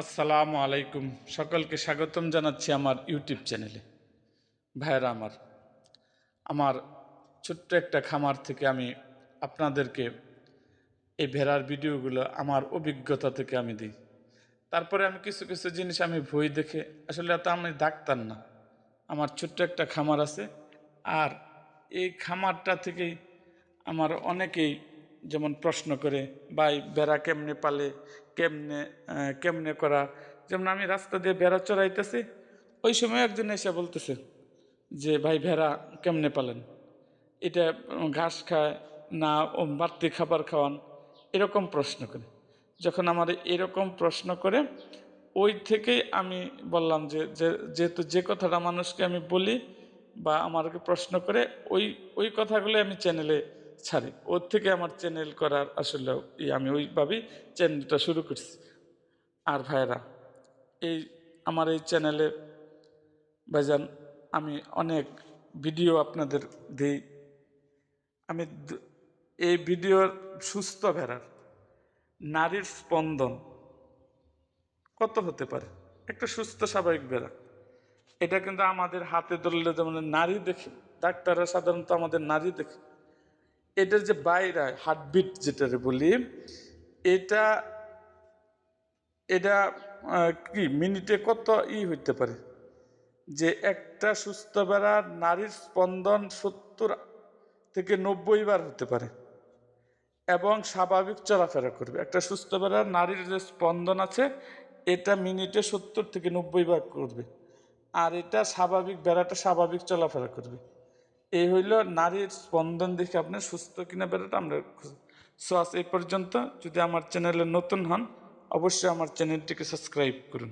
আসসালামু আলাইকুম। সকলকে স্বাগতম জানাচ্ছি আমার ইউটিউব চ্যানেলে। ভাইয়েরা আমার আমার ছোট্ট একটা খামার থেকে আমি আপনাদেরকে এই ভেড়ার ভিডিওগুলো আমার অভিজ্ঞতা থেকে আমি দিই। তারপরে আমি কিছু কিছু জিনিস আমি বই দেখে, আসলে এত আমি ডাক্তার না। আমার ছোট্ট একটা খামার আছে। আর এই খামারটা থেকেই আমার অনেকেই যেমন প্রশ্ন করে, ভাই, বেড়া কেমনে পালে? কেমনে কেমনে করা? যেমন আমি রাস্তা দিয়ে বেড়া চড়াইতেছি, ওই সময় একজন এসে বলতেছে যে, ভাই ভেড়া কেমনে পালেন? এটা ঘাস খায় না বাড়তি খাবার খাওয়ান? এরকম প্রশ্ন করে। যখন আমার এরকম প্রশ্ন করে, ওই থেকেই আমি বললাম যে, যে- যেহেতু যে কথাটা মানুষকে আমি বলি বা আমাকে প্রশ্ন করে, ওই ওই কথাগুলো আমি চ্যানেলে ছাড়ি। ওর থেকে আমার চ্যানেল করার আসলে আমি ওইভাবেই চ্যানেলটা শুরু করছি। আর ভাইরা এই আমার এই চ্যানেলে ভাইজান, আমি অনেক ভিডিও আপনাদের দিই। আমি এই ভিডিওর সুস্থ ভেড়ার নারীর স্পন্দন কত হতে পারে? একটা সুস্থ, স্বাভাবিক বেড়া। এটা কিন্তু আমাদের হাতে ধরলে যেমন নারী দেখে, ডাক্তাররা সাধারণত আমাদের নারী দেখে। এটার যে বাইরে হার্টবিট যেটা বলি, এটা এটা কি মিনিটে কত ই হইতে পারে? যে একটা সুস্থ বেড়ার নারীর স্পন্দন সত্তর থেকে নব্বই বার হতে পারে এবং স্বাভাবিক চলাফেরা করবে। একটা সুস্থ বেড়ার নারীর যে স্পন্দন আছে, এটা মিনিটে সত্তর থেকে নব্বই বার করবে। আর এটা স্বাভাবিক বেড়াটা স্বাভাবিক চলাফেরা করবে। এই হইল নারীর স্পন্দন দেখে আপনি সুস্থ কিনা বেড়াটা আমরা সো আজ এই পর্যন্ত যদি আমার চ্যানেলে নতুন হন, অবশ্যই আমার চ্যানেলটিকে সাবস্ক্রাইব করুন।